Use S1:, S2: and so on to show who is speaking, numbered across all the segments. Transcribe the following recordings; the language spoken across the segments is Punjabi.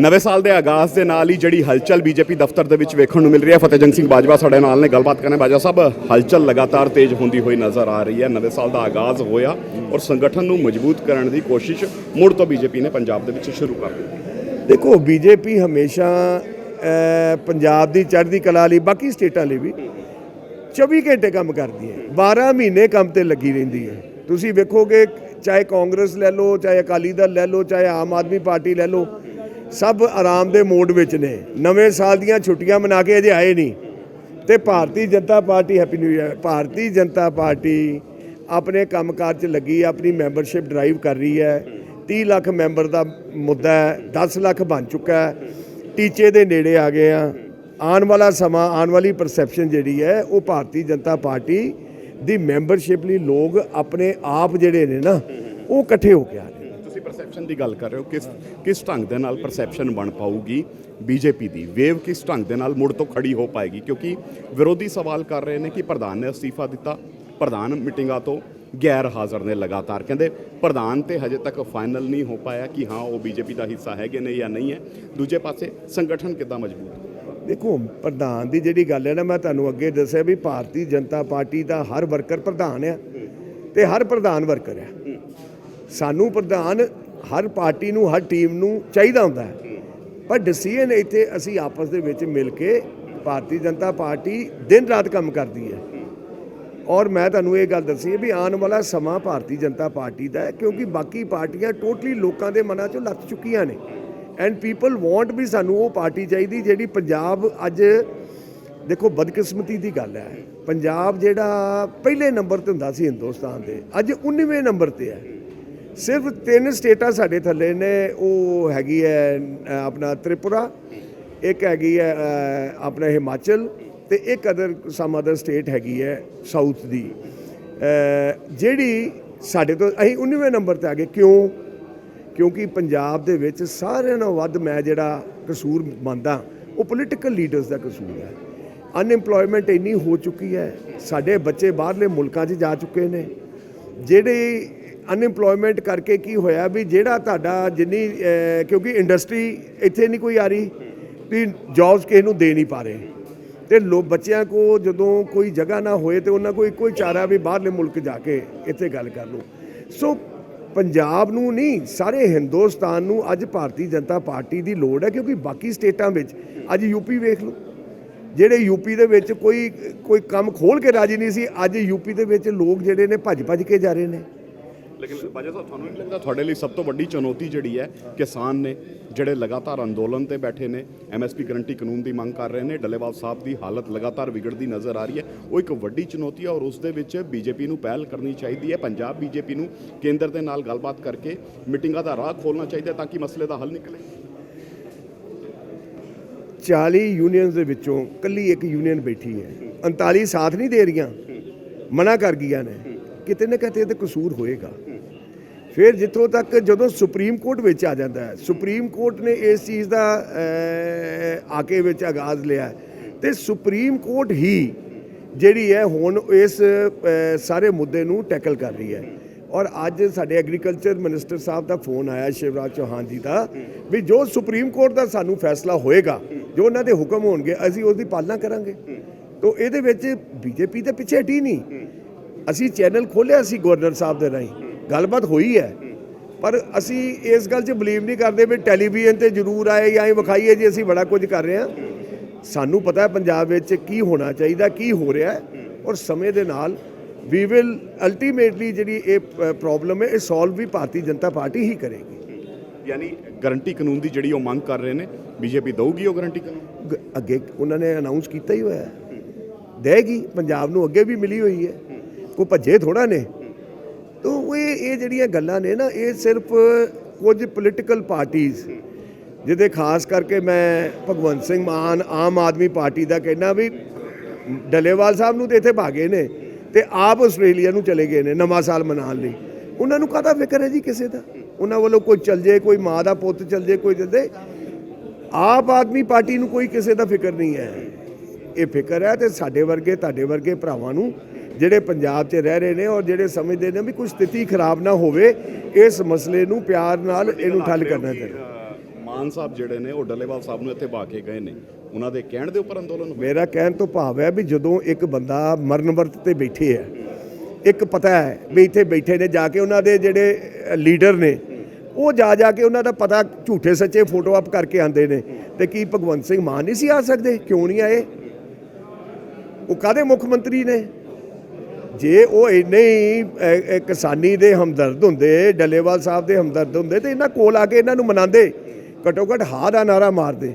S1: ਨਵੇਂ ਸਾਲ ਦੇ ਆਗਾਜ਼ ਦੇ ਨਾਲ ਹੀ ਜਿਹੜੀ ਹਲਚਲ ਬੀਜੇਪੀ ਦਫ਼ਤਰ ਦੇ ਵਿੱਚ ਵੇਖਣ ਨੂੰ ਮਿਲ ਰਹੀ ਹੈ। ਫਤਿਹਜੰਗ ਸਿੰਘ ਬਾਜਵਾ ਸਾਡੇ ਨਾਲ ਨੇ। ਗੱਲਬਾਤ ਕਰਨੇ ਬਾਜਵਾ ਸਾਹਿਬ, ਹਲਚਲ ਲਗਾਤਾਰ ਤੇਜ਼ ਹੁੰਦੀ ਹੋਈ ਨਜ਼ਰ ਆ ਰਹੀ ਹੈ। ਨਵੇਂ ਸਾਲ ਦਾ ਆਗਾਜ਼ ਹੋਇਆ ਔਰ ਸੰਗਠਨ ਨੂੰ ਮਜ਼ਬੂਤ ਕਰਨ ਦੀ ਕੋਸ਼ਿਸ਼ ਮੁੜ ਤੋਂ ਬੀਜੇਪੀ ਨੇ ਪੰਜਾਬ ਦੇ ਵਿੱਚ ਸ਼ੁਰੂ ਕਰ ਦਿੱਤੀ।
S2: ਦੇਖੋ, ਬੀਜੇਪੀ ਹਮੇਸ਼ਾ ਪੰਜਾਬ ਦੀ ਚੜ੍ਹਦੀ ਕਲਾ ਲਈ, ਬਾਕੀ ਸਟੇਟਾਂ ਲਈ ਵੀ 24 ਘੰਟੇ ਕੰਮ ਕਰਦੀ ਹੈ। 12 ਮਹੀਨੇ ਕੰਮ ਤੇ ਲੱਗੀ ਰਹਿੰਦੀ ਹੈ। ਤੁਸੀਂ ਵੇਖੋਗੇ, ਚਾਹੇ ਕਾਂਗਰਸ ਲੈ ਲਓ, ਚਾਹੇ ਅਕਾਲੀ ਦਲ ਲੈ ਲਓ, ਚਾਹੇ ਆਮ ਆਦਮੀ ਪਾਰਟੀ ਲੈ ਲਓ ਸਭ ਆਰਾਮ ਦੇ ਮੋਡ ਵਿੱਚ ਨੇ। ਨਵੇਂ ਸਾਲ ਦੀਆਂ ਛੁੱਟੀਆਂ ਮਨਾ ਕੇ ਅਜੇ ਆਏ ਨਹੀਂ। ਤੇ Bharatiya Janata party happy new year Bharatiya Janata party ਆਪਣੇ ਕੰਮਕਾਰ 'ਚ ਲੱਗੀ ਆਪਣੀ ਮੈਂਬਰਸ਼ਿਪ ਡਰਾਈਵ ਕਰ ਰਹੀ ਹੈ। 30 ਲੱਖ ਮੈਂਬਰ ਦਾ ਮੁੱਦਾ ਹੈ 10 ਲੱਖ ਬਣ ਚੁੱਕਾ ਹੈ। ਟੀਚੇ ਦੇ ਨੇੜੇ ਆ ਗਏ ਆ। ਆਉਣ ਵਾਲਾ ਸਮਾਂ, ਆਉਣ ਵਾਲੀ ਪਰਸੈਪਸ਼ਨ ਜਿਹੜੀ ਹੈ, ਉਹ ਭਾਰਤੀ ਜਨਤਾ ਪਾਰਟੀ ਦੀ ਮੈਂਬਰਸ਼ਿਪ ਲਈ ਲੋਕ ਆਪਣੇ ਆਪ ਜਿਹੜੇ ਨੇ ਨਾ, ਉਹ ਇਕੱਠੇ ਹੋ ਕੇ ਆ ਰਹੇ
S1: ਪਰਸੈਪਸ਼ਨ ਦੀ ਗੱਲ ਕਰ ਰਹੇ ਹੋ, ਕਿਸ ਕਿਸ ਢੰਗ ਦੇ ਨਾਲ ਪਰਸੈਪਸ਼ਨ ਬਣ ਪਾਊਗੀ ਬੀਜੇਪੀ ਦੀ? ਵੇਵ ਕਿਸ ਢੰਗ ਦੇ ਨਾਲ ਮੁੜ ਤੋਂ ਖੜੀ ਹੋ ਪਾਏਗੀ? ਕਿਉਂਕਿ ਵਿਰੋਧੀ ਸਵਾਲ ਕਰ ਰਹੇ ਨੇ ਕਿ ਪ੍ਰਧਾਨ ਨੇ ਅਸਤੀਫਾ ਦਿੱਤਾ, ਪ੍ਰਧਾਨ ਮੀਟਿੰਗਾਂ ਤੋਂ ਗੈਰ ਹਾਜ਼ਰ ਨੇ ਲਗਾਤਾਰ। ਕਹਿੰਦੇ ਪ੍ਰਧਾਨ ਤੇ ਹਜੇ ਤੱਕ ਫਾਈਨਲ ਨਹੀਂ ਹੋ ਪਾਇਆ ਕਿ ਹਾਂ, ਉਹ ਬੀਜੇਪੀ ਦਾ ਹਿੱਸਾ ਹੈਗੇ ਨੇ ਜਾਂ ਨਹੀਂ ਹੈ। ਦੂਜੇ ਪਾਸੇ ਸੰਗਠਨ ਕਿੱਦਾਂ ਮਜ਼ਬੂਤ
S2: ਦੇਖੋ, ਪ੍ਰਧਾਨ ਦੀ ਜਿਹੜੀ ਗੱਲ ਹੈ ਨਾ, ਮੈਂ ਤੁਹਾਨੂੰ ਅੱਗੇ ਦੱਸਿਆ ਵੀ ਭਾਰਤੀ ਜਨਤਾ ਪਾਰਟੀ ਦਾ ਹਰ ਵਰਕਰ ਪ੍ਰਧਾਨ ਆ ਤੇ ਹਰ ਪ੍ਰਧਾਨ ਵਰਕਰ ਆ। ਸਾਨੂੰ ਪ੍ਰਧਾਨ ਹਰ ਪਾਰਟੀ ਨੂੰ, ਹਰ ਟੀਮ ਨੂੰ ਚਾਹੀਦਾ ਹੁੰਦਾ ਹੈ। ਪਰ ਡਿਸੀਜਨ ਇੱਥੇ ਅਸੀਂ ਆਪਸ ਦੇ ਵਿੱਚ ਮਿਲ ਕੇ ਭਾਰਤੀ ਜਨਤਾ ਪਾਰਟੀ ਦਿਨ ਰਾਤ ਕੰਮ ਕਰਦੀ ਹੈ। ਔਰ ਮੈਂ ਤੁਹਾਨੂੰ ਇਹ ਗੱਲ ਦੱਸੀ ਹੈ ਵੀ ਆਉਣ ਵਾਲਾ ਸਮਾਂ ਭਾਰਤੀ ਜਨਤਾ ਪਾਰਟੀ ਦਾ ਹੈ, ਕਿਉਂਕਿ ਬਾਕੀ ਪਾਰਟੀਆਂ ਟੋਟਲੀ ਲੋਕਾਂ ਦੇ ਮਨਾਂ ਚੋਂ ਲੱਥ ਚੁੱਕੀਆਂ ਨੇ। ਐਂਡ ਪੀਪਲ ਵਾਂਟ ਵੀ ਸਾਨੂੰ ਉਹ ਪਾਰਟੀ ਚਾਹੀਦੀ ਜਿਹੜੀ ਪੰਜਾਬ ਅੱਜ ਦੇਖੋ, ਬਦਕਿਸਮਤੀ ਦੀ ਗੱਲ ਹੈ। ਪੰਜਾਬ ਜਿਹੜਾ ਪਹਿਲੇ ਨੰਬਰ ਤੇ ਹੁੰਦਾ ਸੀ ਹਿੰਦੁਸਤਾਨ ਦੇ, ਅੱਜ 19ਵੇਂ ਨੰਬਰ ਤੇ ਹੈ। ਸਿਰਫ ਤਿੰਨ ਸਟੇਟਾਂ ਸਾਡੇ ਥੱਲੇ ਨੇ, ਉਹ ਹੈਗੀ ਹੈ ਆਪਣਾ ਤ੍ਰਿਪੁਰਾ, ਇੱਕ ਹੈਗੀ ਹੈ ਆਪਣਾ ਹਿਮਾਚਲ ਤੇ ਇੱਕ ਅਦਰ ਸਮ ਅਦਰ ਸਟੇਟ ਹੈਗੀ ਹੈ ਸਾਊਥ ਦੀ। ਜਿਹੜੀ ਸਾਡੇ ਤੋਂ, ਅਸੀਂ 19ਵੇਂ ਨੰਬਰ ਤੇ ਆ ਗਏ, ਕਿਉਂ? ਕਿਉਂਕਿ ਪੰਜਾਬ ਦੇ ਵਿੱਚ ਸਾਰਿਆਂ ਨਾਲੋਂ ਵੱਧ ਮੈਂ ਜਿਹੜਾ ਕਸੂਰ ਮੰਨਦਾ, ਉਹ ਪੋਲੀਟੀਕਲ ਲੀਡਰਸ ਦਾ ਕਸੂਰ ਹੈ। ਅਨਐਮਪਲੋਇਮੈਂਟ ਇੰਨੀ ਹੋ ਚੁੱਕੀ ਹੈ, ਸਾਡੇ ਬੱਚੇ ਬਾਹਰਲੇ ਮੁਲਕਾਂ 'ਚ ਜਾ ਚੁੱਕੇ ਨੇ। ਜਿਹੜੇ ਅਨਐਮਪਲੋਇਮੈਂਟ ਕਰਕੇ ਕੀ ਹੋਇਆ ਵੀ ਜਿਹੜਾ ਤੁਹਾਡਾ ਜਿੰਨੀ ਕਿਉਂਕਿ ਇੰਡਸਟਰੀ ਇੱਥੇ ਨਹੀਂ ਕੋਈ ਆ ਰਹੀ, ਵੀ ਜੌਬਸ ਕਿਸੇ ਨੂੰ ਦੇ ਨਹੀਂ ਪਾ ਰਹੇ। ਤੇ ਲੋ, ਬੱਚਿਆਂ ਕੋ ਜਦੋਂ ਕੋਈ ਜਗ੍ਹਾ ਨਾ ਹੋਏ ਤੇ ਉਹਨਾਂ ਕੋਲ ਇੱਕੋ ਹੀ ਚਾਰਾ ਵੀ ਬਾਹਰਲੇ ਮੁਲਕ ਜਾ ਕੇ ਇੱਥੇ ਗੱਲ ਕਰ ਲਓ। ਸੋ ਪੰਜਾਬ ਨੂੰ ਨਹੀਂ, ਸਾਰੇ ਹਿੰਦੁਸਤਾਨ ਨੂੰ ਅੱਜ ਭਾਰਤੀ ਜਨਤਾ ਪਾਰਟੀ ਦੀ ਲੋੜ ਹੈ ਕਿਉਂਕਿ ਬਾਕੀ ਸਟੇਟਾਂ ਵਿੱਚ ਅੱਜ ਯੂਪੀ ਵੇਖ ਲਓ। ਜਿਹੜੇ ਯੂਪੀ ਦੇ ਵਿੱਚ ਕੋਈ ਕੋਈ ਕੰਮ ਖੋਲ ਕੇ ਰਾਜੀ ਨਹੀਂ ਸੀ, ਅੱਜ ਯੂਪੀ ਦੇ ਵਿੱਚ ਲੋਕ ਜਿਹੜੇ ਨੇ ਭੱਜ ਭੱਜ ਕੇ ਜਾ ਰਹੇ ਨੇ।
S1: ਲੇਕਿਨ ਬਾਜਾ ਸਾਹਿਬ, ਤੁਹਾਨੂੰ ਨਹੀਂ ਲੱਗਦਾ ਤੁਹਾਡੇ ਲਈ ਸਭ ਤੋਂ ਵੱਡੀ ਚੁਣੌਤੀ ਜਿਹੜੀ ਹੈ, ਕਿਸਾਨ ਨੇ ਜਿਹੜੇ ਲਗਾਤਾਰ ਅੰਦੋਲਨ ਤੇ ਬੈਠੇ ਨੇ ਐਮਐਸਪੀ ਗਰੰਟੀ ਕਾਨੂੰਨ ਦੀ ਮੰਗ ਕਰ ਰਹੇ ਨੇ, ਡੱਲੇਵਾਲ ਸਾਹਿਬ ਦੀ ਹਾਲਤ ਲਗਾਤਾਰ ਵਿਗੜਦੀ ਨਜ਼ਰ ਆ ਰਹੀ ਹੈ, ਉਹ ਇੱਕ ਵੱਡੀ ਚੁਣੌਤੀ ਹੈ ਔਰ ਉਸ ਦੇ ਵਿੱਚ ਬੀਜੇਪੀ ਨੂੰ ਪਹਿਲ ਕਰਨੀ ਚਾਹੀਦੀ ਹੈ, ਪੰਜਾਬ ਬੀਜੇਪੀ ਨੂੰ ਕੇਂਦਰ ਦੇ ਨਾਲ ਗੱਲਬਾਤ ਕਰਕੇ ਮੀਟਿੰਗਾਂ ਦਾ ਰਾਹ ਖੋਲਣਾ ਚਾਹੀਦਾ ਤਾਂ ਕਿ ਮਸਲੇ ਦਾ ਹੱਲ ਨਿਕਲੇ।
S2: 40 ਯੂਨੀਅਨਸ ਦੇ ਵਿੱਚੋਂ ਕੱਲੀ ਇੱਕ ਯੂਨੀਅਨ ਬੈਠੀ ਹੈ। 39 ਸਾਥ ਨਹੀਂ ਦੇ ਰਹੀਆਂ। ਮਨਾ ਕਰ ਗਈਆਂ ਨੇ। ਕਿਤੇ ਨਾ ਕਿਤੇ ਤੇ ਕਸੂਰ ਹੋਏਗਾ। ਫਿਰ ਜਿੱਥੋਂ ਤੱਕ ਜਦੋਂ ਸੁਪਰੀਮ ਕੋਰਟ ਵਿੱਚ ਆ ਜਾਂਦਾ ਹੈ, ਸੁਪਰੀਮ ਕੋਰਟ ਨੇ ਇਸ ਚੀਜ਼ ਦਾ ਆਕੇ ਵਿੱਚ ਆਗਾਜ਼ ਲਿਆ ਹੈ। ਤੇ ਸੁਪਰੀਮ ਕੋਰਟ ਹੀ ਜਿਹੜੀ ਹੈ ਹੁਣ ਇਸ ਸਾਰੇ ਮੁੱਦੇ ਨੂੰ ਟੈਕਲ ਕਰ ਰਹੀ ਹੈ। ਔਰ ਅੱਜ ਸਾਡੇ ਐਗਰੀਕਲਚਰ ਮਿਨਿਸਟਰ ਸਾਹਿਬ ਦਾ ਫੋਨ ਆਇਆ, ਸ਼ਿਵਰਾਜ ਚੌਹਾਨ ਜੀ ਦਾ, ਵੀ ਜੋ ਸੁਪਰੀਮ ਕੋਰਟ ਦਾ ਸਾਨੂੰ ਫੈਸਲਾ ਹੋਏਗਾ, ਜੋ ਉਹਨਾਂ ਦੇ ਹੁਕਮ ਹੋਣਗੇ, ਅਸੀਂ ਉਸ ਦੀ ਪਾਲਣਾ ਕਰਾਂਗੇ। ਤੋਂ ਇਹਦੇ ਵਿੱਚ ਬੀਜੇਪੀ ਦੇ ਪਿੱਛੇ ਹਟੀ ਨਹੀਂ। ਅਸੀਂ ਚੈਨਲ ਖੋਲ੍ਹਿਆ ਸੀ ਗਵਰਨਰ ਸਾਹਿਬ ਦੇ ਰਾਹੀਂ। ਗੱਲਬਾਤ ਹੋਈ ਹੈ। ਪਰ ਅਸੀਂ ਇਸ ਗੱਲ 'ਚ ਬਲੀਵ ਨਹੀਂ ਕਰਦੇ ਵੀ ਟੈਲੀਵਿਜ਼ਨ ਤੇ ਜ਼ਰੂਰ ਆਏ ਜਾਂ ਇਹ ਵਿਖਾਈਏ ਜੀ ਅਸੀਂ ਬੜਾ ਕੁਝ ਕਰ ਰਹੇ ਹਾਂ। ਸਾਨੂੰ ਪਤਾ ਹੈ ਪੰਜਾਬ ਵਿੱਚ ਕੀ ਹੋਣਾ ਚਾਹੀਦਾ ਕੀ ਹੋ ਰਿਹਾ ਹੈ। ਔਰ ਸਮੇਂ ਦੇ ਨਾਲ ਵੀ ਵਿਲ ਅਲਟੀਮੇਟਲੀ ਜਿਹੜੀ ਇਹ ਪ੍ਰੋਬਲਮ ਹੈ ਇਹ ਸੋਲਵ ਵੀ ਭਾਰਤੀ ਜਨਤਾ ਪਾਰਟੀ ਹੀ ਕਰੇਗੀ।
S1: ਯਾਨੀ ਗਰੰਟੀ ਕਾਨੂੰਨ ਦੀ ਜਿਹੜੀ ਉਹ ਮੰਗ ਕਰ ਰਹੇ ਨੇ ਬੀਜੇਪੀ ਦਊਗੀ ਉਹ ਗਰੰਟੀ ਕਾਨੂੰਨ?
S2: ਅੱਗੇ ਉਹਨਾਂ ਨੇ ਅਨਾਉਂਸ ਕੀਤਾ ਹੀ ਹੋਇਆ ਹੈ। ਦੇਗੀ ਪੰਜਾਬ ਨੂੰ ਅੱਗੇ ਵੀ ਮਿਲੀ ਹੋਈ ਹੈ। ਕੋਈ ਭੱਜੇ ਥੋੜਾ ਨੇ। ਤੋ ਇਹ ਇਹ ਜਿਹੜੀਆਂ ਗੱਲਾਂ ਨੇ ਨਾ, ਇਹ ਸਿਰਫ ਕੁਝ ਪੋਲੀਟੀਕਲ ਪਾਰਟੀਆਂ ਜਿਹਦੇ ਖਾਸ ਕਰਕੇ ਮੈਂ ਭਗਵੰਤ ਸਿੰਘ ਮਾਨ ਆਮ ਆਦਮੀ ਪਾਰਟੀ ਦਾ ਕਹਿਣਾ ਵੀ ਡੱਲੇਵਾਲ ਸਾਹਿਬ ਨੂੰ ਤੇ ਇੱਥੇ ਭਾਗੇ ਨੇ ਤੇ ਆਪ ਆਸਟ੍ਰੇਲੀਆ ਨੂੰ ਚਲੇ ਗਏ ਨੇ ਨਵਾਂ ਸਾਲ ਮਨਾਉਣ ਲਈ। ਉਹਨਾਂ ਨੂੰ ਕਾਹਦਾ ਫਿਕਰ ਹੈ ਜੀ ਕਿਸੇ ਦਾ? ਉਹਨਾਂ ਵੱਲੋਂ ਕੋਈ ਚੱਲ ਜੇ ਕੋਈ ਮਾਂ ਦਾ ਪੁੱਤ ਚੱਲ ਜੇ ਕੋਈ ਜਦੇ ਆਪ ਆਦਮੀ ਪਾਰਟੀ ਨੂੰ ਕੋਈ ਕਿਸੇ ਦਾ ਫਿਕਰ ਨਹੀਂ ਹੈ। ਇਹ ਫਿਕਰ ਹੈ ਤੇ ਸਾਡੇ ਵਰਗੇ, ਤੁਹਾਡੇ ਵਰਗੇ ਭਰਾਵਾਂ ਨੂੰ ਜਿਹੜੇ ਪੰਜਾਬ 'ਚ ਰਹਿ ਰਹੇ ਨੇ ਔਰ ਜਿਹੜੇ ਸਮਝਦੇ ਨੇ ਵੀ ਕੋਈ ਸਥਿਤੀ ਖਰਾਬ ਨਾ ਹੋਵੇ ਇਸ ਮਸਲੇ ਨੂੰ ਪਿਆਰ ਨਾਲ ਇਹਨੂੰ ਠੱਲ ਕਰਨਾ ਚਾਹੀਦਾ।
S1: ਮਾਨ ਸਾਹਿਬ ਜਿਹੜੇ ਨੇ ਉਹ ਡੱਲੇਵਾਲ ਸਾਹਿਬ ਨੂੰ ਇੱਥੇ ਬਾ ਕੇ ਗਏ ਨੇ। ਉਹਨਾਂ ਦੇ ਕਹਿਣ ਦੇ ਉੱਪਰ ਅੰਦੋਲਨ
S2: ਮੇਰਾ ਕਹਿਣ ਤੋਂ ਭਾਵ ਹੈ ਵੀ ਜਦੋਂ ਇੱਕ ਬੰਦਾ ਮਰਨ ਵਰਤ ਤੇ ਬੈਠੇ ਹੈ ਇੱਕ ਪਤਾ ਹੈ ਵੀ ਇੱਥੇ ਬੈਠੇ ਨੇ ਜਾ ਕੇ ਉਹਨਾਂ ਦੇ ਜਿਹੜੇ ਲੀਡਰ ਨੇ ਉਹ ਜਾ ਜਾ ਕੇ ਉਹਨਾਂ ਦਾ ਪਤਾ ਝੂਠੇ ਸੱਚੇ ਫੋਟੋ ਅਪ ਕਰਕੇ ਆਂਦੇ ਨੇ। ਤੇ ਕੀ ਭਗਵੰਤ ਸਿੰਘ ਮਾਨ ਨਹੀਂ ਸੀ ਆ ਸਕਦੇ? ਕਿਉਂ ਨਹੀਂ ਆਏ? ਉਹ ਕਾਦੇ ਮੁੱਖ ਮੰਤਰੀ ਨੇ? ਜੇ ਉਹ ਇੰਨੇ ਹੀ ਕਿਸਾਨੀ ਦੇ ਹਮਦਰਦ ਹੁੰਦੇ ਡੱਲੇਵਾਲ ਸਾਹਿਬ ਦੇ ਹਮਦਰਦ ਹੁੰਦੇ ਤੇ ਇਹਨਾਂ ਕੋਲ ਆ ਕੇ ਇਹਨਾਂ ਨੂੰ ਮਨਾਉਂਦੇ ਘਟੋ ਘਟ ਹਾਂ ਦਾ ਨਾਰਾ ਮਾਰਦੇ।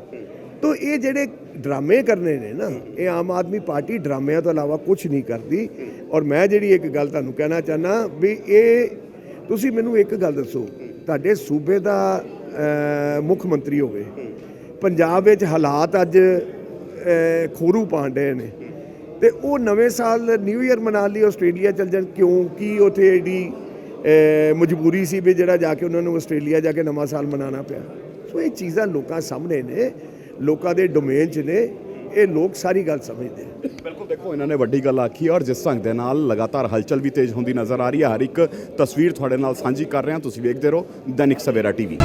S2: ਤੋ ਇਹ ਜਿਹੜੇ ਡਰਾਮੇ ਕਰਨੇ ਨੇ ਨਾ ਇਹ ਆਮ ਆਦਮੀ ਪਾਰਟੀ ਡਰਾਮਿਆਂ ਤੋਂ ਇਲਾਵਾ ਕੁਝ ਨਹੀਂ ਕਰਦੀ। ਔਰ ਮੈਂ ਜਿਹੜੀ ਇੱਕ ਗੱਲ ਤੁਹਾਨੂੰ ਕਹਿਣਾ ਚਾਹਨਾ ਵੀ ਇਹ ਤੁਸੀਂ ਮੈਨੂੰ ਇੱਕ ਗੱਲ ਦੱਸੋ ਤੁਹਾਡੇ ਸੂਬੇ ਦਾ ਮੁੱਖ ਮੰਤਰੀ ਹੋਵੇ ਪੰਜਾਬ ਵਿੱਚ ਹਾਲਾਤ ਅੱਜ ਅ, ਖੋਰੂ ਪਾਂਡੇ ਨੇ। ਤੇ ਉਹ ਨਵੇਂ ਸਾਲ ਨਿਊ ਇਅਰ ਮਨਾਉਣ ਲਈ ਆਸਟ੍ਰੇਲੀਆ ਚਲ ਜਾਣ ਕਿਉਂਕਿ ਉੱਥੇ ਉਥੇ ਮਜਬੂਰੀ ਸੀ ਵੀ ਜਿਹੜਾ ਜਾ ਕੇ ਉਹਨਾਂ ਨੂੰ ਆਸਟ੍ਰੇਲੀਆ ਜਾ ਕੇ ਨਵਾਂ ਸਾਲ ਮਨਾਉਣਾ ਪਿਆ? ਸੋ ਇਹ ਚੀਜ਼ਾਂ ਲੋਕਾਂ ਸਾਹਮਣੇ ਨੇ, ਲੋਕਾਂ ਦੇ ਡੋਮੇਨ 'ਚ ਨੇ, ਇਹ ਲੋਕ ਸਾਰੀ ਗੱਲ ਸਮਝਦੇ ਆ।
S1: ਬਿਲਕੁਲ, ਦੇਖੋ, ਇਹਨਾਂ ਨੇ ਵੱਡੀ ਗੱਲ ਆਖੀ ਔਰ ਜਿਸ ਢੰਗ ਦੇ ਨਾਲ ਲਗਾਤਾਰ ਹਲਚਲ ਵੀ ਤੇਜ਼ ਹੁੰਦੀ ਨਜ਼ਰ ਆ ਰਹੀ ਹੈ, ਹਰ ਇੱਕ ਤਸਵੀਰ ਤੁਹਾਡੇ ਨਾਲ ਸਾਂਝੀ ਕਰ ਰਹੇ ਹਾਂ ਤੁਸੀਂ ਵੇਖਦੇ ਰਹੋ, ਦੈਨਿਕ ਸਵੇਰਾ ਟੀਵੀ।